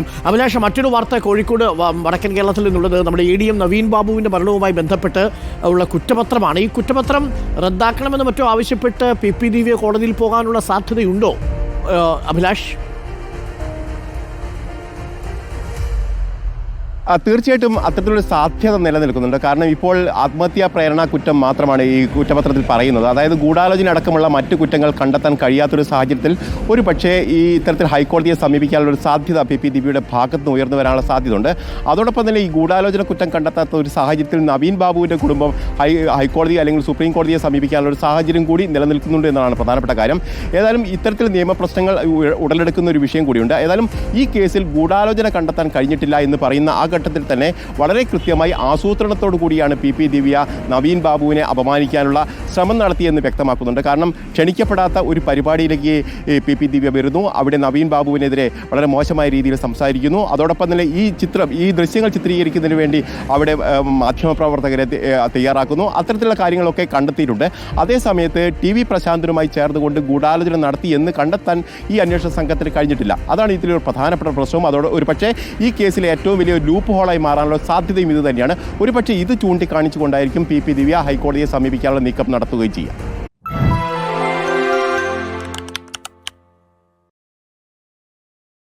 അഭിലാഷ മറ്റൊരു വാർത്ത കോഴിക്കോട് വടക്കൻ കേരളത്തിൽ നിന്നുള്ളത് നമ്മുടെ എ ഡി എം നവീൻ ബാബുവിന്റെ മരണവുമായി ബന്ധപ്പെട്ട് ഉള്ള കുറ്റപത്രമാണ്. ഈ കുറ്റപത്രം റദ്ദാക്കണമെന്ന് മറ്റോ ആവശ്യപ്പെട്ട് പി പി ദിവ്യ കോടതിയിൽ പോകാനുള്ള സാധ്യതയുണ്ടോ? അഭിലാഷ്? തീർച്ചയായിട്ടും അത്തരത്തിലൊരു സാധ്യത നിലനിൽക്കുന്നുണ്ട്. കാരണം ഇപ്പോൾ ആത്മഹത്യാ പ്രേരണ കുറ്റം മാത്രമാണ് ഈ കുറ്റപത്രത്തിൽ പറയുന്നത്. അതായത് ഗൂഢാലോചന അടക്കമുള്ള മറ്റു കുറ്റങ്ങൾ കണ്ടെത്താൻ കഴിയാത്തൊരു സാഹചര്യത്തിൽ ഒരു പക്ഷേ ഈ ഇത്തരത്തിൽ ഹൈക്കോടതിയെ സമീപിക്കാനുള്ള ഒരു സാധ്യത പി പി ദിവ്യയുടെ ഭാഗത്ത് നിന്ന് ഉയർന്നു വരാനുള്ള സാധ്യതയുണ്ട്. അതോടൊപ്പം തന്നെ ഈ ഗൂഢാലോചന കുറ്റം കണ്ടെത്താത്ത ഒരു സാഹചര്യത്തിൽ നവീൻ ബാബുവിന്റെ കുടുംബം ഹൈ ഹൈക്കോടതി അല്ലെങ്കിൽ സുപ്രീം കോടതിയെ സമീപിക്കാനുള്ള ഒരു സാഹചര്യം കൂടി നിലനിൽക്കുന്നുണ്ട് എന്നതാണ് പ്രധാനപ്പെട്ട കാര്യം. ഏതായാലും ഇത്തരത്തിൽ നിയമപ്രശ്നങ്ങൾ ഉടലെടുക്കുന്ന ഒരു വിഷയം കൂടിയുണ്ട്. ഏതായാലും ഈ കേസിൽ ഗൂഢാലോചന കണ്ടെത്താൻ കഴിഞ്ഞിട്ടില്ല എന്ന് പറയുന്ന ആ ഘട്ടത്തിൽ തന്നെ വളരെ കൃത്യമായി ആസൂത്രണത്തോടു കൂടിയാണ് പി പി ദിവ്യ നവീൻ ബാബുവിനെ അപമാനിക്കാനുള്ള ശ്രമം നടത്തിയെന്ന് വ്യക്തമാക്കുന്നുണ്ട്. കാരണം ക്ഷണിക്കപ്പെടാത്ത ഒരു പരിപാടിയിലേക്ക് പി പി ദിവ്യ വരുന്നു. അവിടെ നവീൻ ബാബുവിനെതിരെ വളരെ മോശമായ രീതിയിൽ സംസാരിക്കുന്നു. അതോടൊപ്പം തന്നെ ഈ ചിത്രം ഈ ദൃശ്യങ്ങൾ ചിത്രീകരിക്കുന്നതിന് വേണ്ടി അവിടെ മാധ്യമപ്രവർത്തകരെ തയ്യാറാക്കുന്നു. അത്തരത്തിലുള്ള കാര്യങ്ങളൊക്കെ കണ്ടെത്തിയിട്ടുണ്ട്. അതേസമയത്ത് ടി വി പ്രശാന്തനുമായി ചേർന്നുകൊണ്ട് ഗൂഢാലോചന നടത്തി എന്ന് കണ്ടെത്താൻ ഈ അന്വേഷണ സംഘത്തിന് കഴിഞ്ഞിട്ടില്ല. അതാണ് ഇതിലൊരു പ്രധാനപ്പെട്ട പ്രശ്നവും അതോടെ ഒരു പക്ഷേ ഈ കേസിലെ ഏറ്റവും വലിയ ലൂപ്പ് ഹോളായി മാറാനുള്ള സാധ്യതയും ഇത് തന്നെയാണ് ഒരുപക്ഷേ ഇത് ചൂണ്ടിക്കാണിച്ചുകൊണ്ടായിരിക്കും പി പി ദിവ്യ ഹൈക്കോടതിയെ സമീപിക്കാനുള്ള നീക്കം നടത്തുകയും ചെയ്യുക